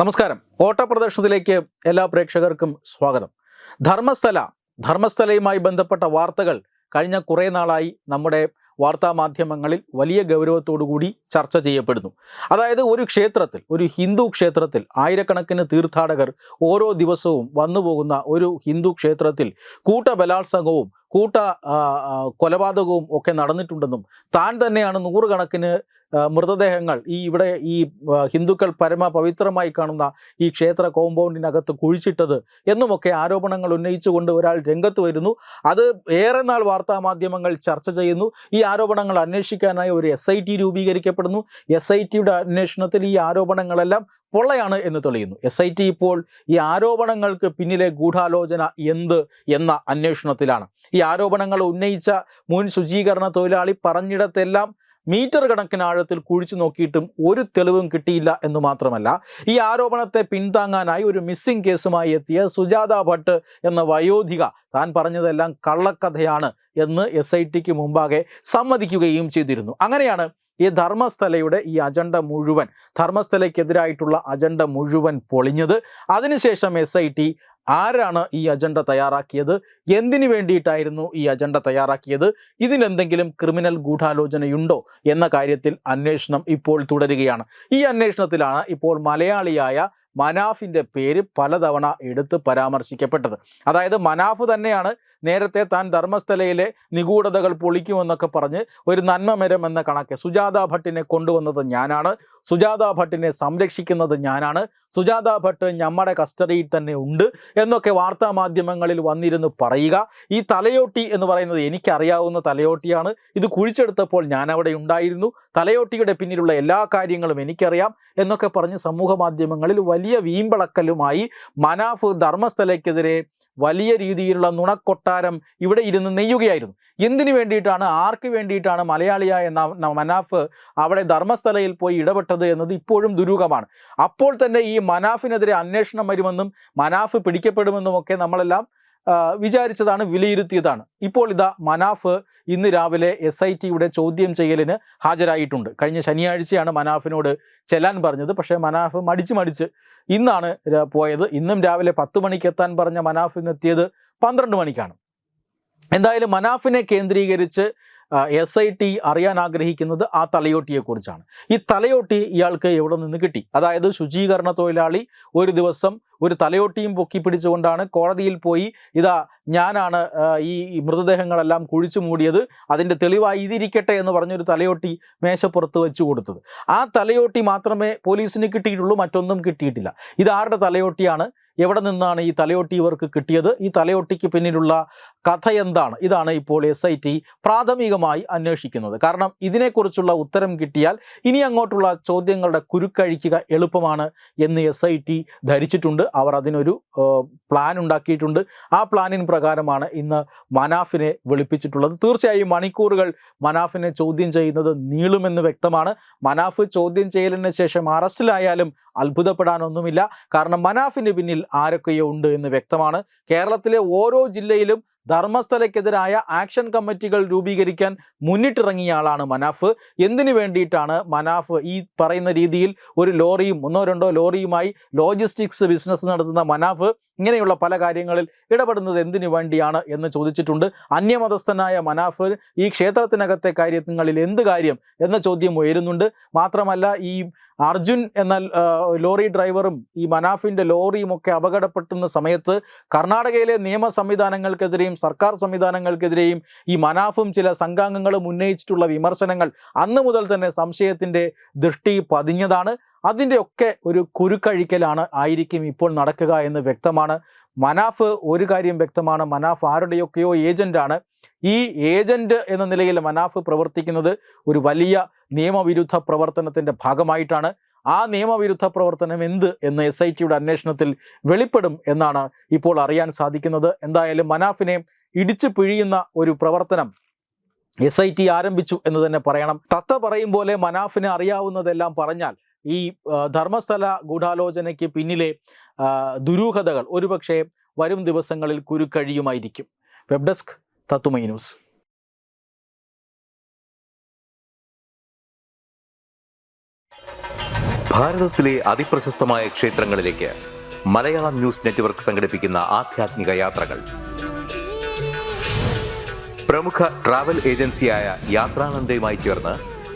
നമസ്കാരം. ഓട്ടപ്രദർശനത്തിലേക്ക് എല്ലാ പ്രേക്ഷകർക്കും സ്വാഗതം. ധർമ്മസ്ഥല ധർമ്മസ്ഥലയുമായി ബന്ധപ്പെട്ട വാർത്തകൾ കഴിഞ്ഞ കുറേ നാളായി നമ്മുടെ വാർത്താ മാധ്യമങ്ങളിൽ വലിയ ഗൗരവത്തോടുകൂടി ചർച്ച ചെയ്യപ്പെടുന്നു. അതായത് ഒരു ക്ഷേത്രത്തിൽ ഒരു ഹിന്ദു ക്ഷേത്രത്തിൽ ആയിരക്കണക്കിന് തീർത്ഥാടകർ ഓരോ ദിവസവും വന്നുപോകുന്ന ഒരു ഹിന്ദു ക്ഷേത്രത്തിൽ കൂട്ട ബലാത്സംഗവും കൂട്ട കൊലപാതകവും ഒക്കെ നടന്നിട്ടുണ്ടെന്നും താൻ തന്നെയാണ് നൂറുകണക്കിന് മൃതദേഹങ്ങൾ ഈ ഇവിടെ ഈ ഹിന്ദുക്കൾ പരമ പവിത്രമായി കാണുന്ന ഈ ക്ഷേത്ര കോമ്പൗണ്ടിനകത്ത് കുഴിച്ചിട്ടത് എന്നുമൊക്കെ ആരോപണങ്ങൾ ഉന്നയിച്ചുകൊണ്ട് ഒരാൾ രംഗത്ത് വരുന്നു. അത് ഏറെ നാൾ വാർത്താ മാധ്യമങ്ങൾ ചർച്ച ചെയ്യുന്നു. ഈ ആരോപണങ്ങൾ അന്വേഷിക്കാനായി ഒരു എസ് ഐ ടി രൂപീകരിക്കപ്പെടുന്നു. എസ് ഐ ടിയുടെ അന്വേഷണത്തിൽ ഈ ആരോപണങ്ങളെല്ലാം പൊള്ളയാണ് എന്ന് തെളിയുന്നു. എസ് ഐ ടി ഇപ്പോൾ ഈ ആരോപണങ്ങൾക്ക് പിന്നിലെ ഗൂഢാലോചന എന്ത് എന്ന അന്വേഷണത്തിലാണ്. ഈ ആരോപണങ്ങൾ ഉന്നയിച്ച മുൻ ശുചീകരണ തൊഴിലാളി പറഞ്ഞിടത്തെല്ലാം മീറ്റർ കണക്കിന് ആഴത്തിൽ കുഴിച്ചു നോക്കിയിട്ടും ഒരു തെളിവും കിട്ടിയില്ല എന്ന് മാത്രമല്ല ഈ ആരോപണത്തെ പിന്താങ്ങാനായി ഒരു മിസ്സിംഗ് കേസുമായി എത്തിയ സുജാത ഭട്ട് എന്ന വയോധിക താൻ പറഞ്ഞതെല്ലാം കള്ളക്കഥയാണ് എന്ന് എസ് ഐ ടിക്ക് മുമ്പാകെ സമ്മതിക്കുകയും ചെയ്തിരുന്നു. അങ്ങനെയാണ് ഈ ധർമ്മസ്ഥലയുടെ ഈ അജണ്ട മുഴുവൻ ധർമ്മസ്ഥലയ്ക്കെതിരായിട്ടുള്ള അജണ്ട മുഴുവൻ പൊളിഞ്ഞത് അതിനുശേഷം എസ് ഐ ടി ആരാണ് ഈ അജണ്ട തയ്യാറാക്കിയത് എന്തിനു വേണ്ടിയിട്ടായിരുന്നു ഈ അജണ്ട തയ്യാറാക്കിയത് ഇതിനെന്തെങ്കിലും ക്രിമിനൽ ഗൂഢാലോചനയുണ്ടോ എന്ന കാര്യത്തിൽ അന്വേഷണം ഇപ്പോൾ തുടരുകയാണ്. ഈ അന്വേഷണത്തിലാണ് ഇപ്പോൾ മലയാളിയായ മനാഫിന്റെ പേര് പലതവണ എടുത്ത് പരാമർശിക്കപ്പെട്ടത്. അതായത് മനാഫ് തന്നെയാണ് നേരത്തെ താൻ ധർമ്മസ്ഥലയിലെ നിഗൂഢതകൾ പൊളിക്കുമെന്നൊക്കെ പറഞ്ഞ് ഒരു നന്മമരം എന്ന കണക്ക് സുജാത ഭട്ടിനെ കൊണ്ടുവന്നത് ഞാനാണ്. സുജാത ഭട്ടിനെ സംരക്ഷിക്കുന്നത് ഞാനാണ്. സുജാത ഭട്ട് നമ്മുടെ കസ്റ്റഡിയിൽ തന്നെ ഉണ്ട് എന്നൊക്കെ വാർത്താ മാധ്യമങ്ങളിൽ വന്നിരുന്നു പറയുക. ഈ തലയോട്ടി എന്ന് പറയുന്നത് എനിക്കറിയാവുന്ന തലയോട്ടിയാണ്. ഇത് കുഴിച്ചെടുത്തപ്പോൾ ഞാൻ അവിടെ ഉണ്ടായിരുന്നു. തലയോട്ടിയുടെ പിന്നിലുള്ള എല്ലാ കാര്യങ്ങളും എനിക്കറിയാം എന്നൊക്കെ പറഞ്ഞ് സമൂഹ മാധ്യമങ്ങളിൽ വലിയ വീമ്പളക്കലുമായി മനാഫ് ധർമ്മസ്ഥലയ്ക്കെതിരെ വലിയ രീതിയിലുള്ള നുണക്കൊട്ടാരം ഇവിടെ ഇരുന്ന് നെയ്യുകയായിരുന്നു. എന്തിനു വേണ്ടിയിട്ടാണ്? ആർക്ക് വേണ്ടിയിട്ടാണ് മലയാളിയായ മനാഫ് അവിടെ ധർമ്മസ്ഥലയിൽ പോയി ഇടപെട്ടത് എന്നത് ഇപ്പോഴും ദുരൂഹമാണ്. അപ്പോൾ തന്നെ ഈ മനാഫിനെതിരെ അന്വേഷണം വരുമെന്നും മനാഫ് പിടിക്കപ്പെടുമെന്നും ഒക്കെ നമ്മളെല്ലാം വിചാരിച്ചതാണ് വിലയിരുത്തിയതാണ്. ഇപ്പോൾ ഇതാ മനാഫ് ഇന്ന് രാവിലെ എസ് ഐ ടിയുടെ ചോദ്യം ചെയ്യലിന് ഹാജരായിട്ടുണ്ട്. കഴിഞ്ഞ ശനിയാഴ്ചയാണ് മനാഫിനോട് ചെല്ലാൻ പറഞ്ഞത്. പക്ഷേ മനാഫ് മടിച്ച് മടിച്ച് ഇന്നാണ് പോയത്. ഇന്നും രാവിലെ പത്ത് മണിക്ക് എത്താൻ പറഞ്ഞ മനാഫ് ഇന്നെത്തിയത് പന്ത്രണ്ട് മണിക്കാണ്. എന്തായാലും മനാഫിനെ കേന്ദ്രീകരിച്ച് എസ് ഐ ടി അറിയാൻ ആഗ്രഹിക്കുന്നത് ആ തലയോട്ടിയെക്കുറിച്ചാണ്. ഈ തലയോട്ടി ഇയാൾക്ക് എവിടെ നിന്ന് കിട്ടി? അതായത് ശുചീകരണ തൊഴിലാളി ഒരു ദിവസം ഒരു തലയോട്ടിയും പൊക്കി പിടിച്ചുകൊണ്ടാണ് കോടതിയിൽ പോയി ഇതാ ഞാനാണ് ഈ മൃതദേഹങ്ങളെല്ലാം കുഴിച്ചു മൂടിയത് അതിന്റെ തെളിവായി ഇതിരിക്കട്ടെ എന്ന് പറഞ്ഞൊരു തലയോട്ടി മേശപ്പുറത്ത് വെച്ചു കൊടുത്തത്. ആ തലയോട്ടി മാത്രമേ പോലീസിന് കിട്ടിയിട്ടുള്ളൂ മറ്റൊന്നും കിട്ടിയിട്ടില്ല. ഇത് ആരുടെ തലയോട്ടിയാണ്? എവിടെ നിന്നാണ് ഈ തലയോട്ടി ഇവർക്ക് കിട്ടിയത്? ഈ തലയോട്ടിക്ക് പിന്നിലുള്ള കഥ എന്താണ്? ഇതാണ് ഇപ്പോൾ എസ് ഐ ടി പ്രാഥമികമായി അന്വേഷിക്കുന്നത്. കാരണം ഇതിനെക്കുറിച്ചുള്ള ഉത്തരം കിട്ടിയാൽ ഇനി അങ്ങോട്ടുള്ള ചോദ്യങ്ങളുടെ കുരുക്കഴിക്കുക എളുപ്പമാണ് എന്ന് എസ് ഐ ടി ധരിച്ചിട്ടുണ്ട്. അവർ അതിനൊരു പ്ലാൻ ഉണ്ടാക്കിയിട്ടുണ്ട്. ആ പ്ലാനിൻ പ്രകാരമാണ് ഇന്ന് മനാഫിനെ വിളിപ്പിച്ചിട്ടുള്ളത്. തീർച്ചയായും മണിക്കൂറുകൾ മനാഫിനെ ചോദ്യം ചെയ്യുന്നത് നീളുമെന്ന് വ്യക്തമാണ്. മനാഫ് ചോദ്യം ചെയ്യലിന് ശേഷം അറസ്റ്റിലായാലും അത്ഭുതപ്പെടാനൊന്നുമില്ല. കാരണം മനാഫിന് പിന്നിൽ ആരൊക്കെയോ ഉണ്ട് എന്ന് വ്യക്തമാണ്. കേരളത്തിലെ ഓരോ ജില്ലയിലും ധർമ്മസ്ഥലയ്ക്കെതിരായ ആക്ഷൻ കമ്മിറ്റികൾ രൂപീകരിക്കാൻ മുന്നിട്ടിറങ്ങിയ ആളാണ് മനാഫ്. എന്തിനു വേണ്ടിയിട്ടാണ് മനാഫ് ഈ പറയുന്ന രീതിയിൽ ഒരു ലോറിയും ഒന്നോ രണ്ടോ ലോറിയുമായി ലോജിസ്റ്റിക്സ് ബിസിനസ് നടത്തുന്ന മനാഫ് ഇങ്ങനെയുള്ള പല കാര്യങ്ങളിൽ ഇടപെടുന്നത് എന്തിനു വേണ്ടിയാണ് എന്ന് ചോദിച്ചിട്ടുണ്ട്. അന്യമതസ്ഥനായ മനാഫ് ഈ ക്ഷേത്രത്തിനകത്തെ കാര്യങ്ങളിൽ എന്ത് കാര്യം എന്ന ചോദ്യം ഉയരുന്നുണ്ട്. മാത്രമല്ല ഈ അർജുൻ എന്ന ലോറി ഡ്രൈവറും ഈ മനാഫിന്റെ ലോറിയും ഒക്കെ അപകടപ്പെട്ടുന്ന സമയത്ത് കർണാടകയിലെ നിയമ സംവിധാനങ്ങൾക്കെതിരെയും സർക്കാർ സംവിധാനങ്ങൾക്കെതിരെയും ഈ മനാഫും ചില സംഘാംഗങ്ങളും ഉന്നയിച്ചിട്ടുള്ള വിമർശനങ്ങൾ അന്ന് മുതൽ തന്നെ സംശയത്തിന്റെ ദൃഷ്ടി പതിഞ്ഞതാണ്. അതിന്റെ ഒക്കെ ഒരു കുരുക്കഴിക്കലാണ് ആയിരിക്കും ഇപ്പോൾ നടക്കുക എന്ന് വ്യക്തമാണ്. മനാഫ് ഒരു കാര്യം വ്യക്തമാണ്. മനാഫ് ആരുടെയൊക്കെയോ ഏജന്റാണ് ഈ ഏജന്റ് എന്ന നിലയിൽ മനാഫ് പ്രവർത്തിക്കുന്നത് ഒരു വലിയ നിയമവിരുദ്ധ പ്രവർത്തനത്തിന്റെ ഭാഗമായിട്ടാണ്. ആ നിയമവിരുദ്ധ പ്രവർത്തനം എന്ത് എന്ന് എസ് ഐ ടിയുടെ അന്വേഷണത്തിൽ വെളിപ്പെടും എന്നാണ് ഇപ്പോൾ അറിയാൻ സാധിക്കുന്നത്. എന്തായാലും മനാഫിനെ ഇടിച്ചു പിഴിയുന്ന ഒരു പ്രവർത്തനം എസ് ഐ ടി ആരംഭിച്ചു എന്ന് തന്നെ പറയണം. തത്ത പറയും പോലെ മനാഫിനെ അറിയാവുന്നതെല്ലാം പറഞ്ഞാൽ ഈ ധർമ്മസ്ഥല ഗൂഢാലോചനയ്ക്ക് പിന്നിലെ ദുരൂഹതകൾ ഒരുപക്ഷെ വരും ദിവസങ്ങളിൽ കുരുക്കഴിയുമായിരിക്കും. വെബ് ഡെസ്ക് തത്തുമൈ ന്യൂസ്. ഭാരതത്തിലെ അതിപ്രശസ്തമായ ക്ഷേത്രങ്ങളിലേക്ക് മലയാളം ന്യൂസ് നെറ്റ്വർക്ക് യാത്രകൾ. പ്രമുഖ ഏജൻസിയായ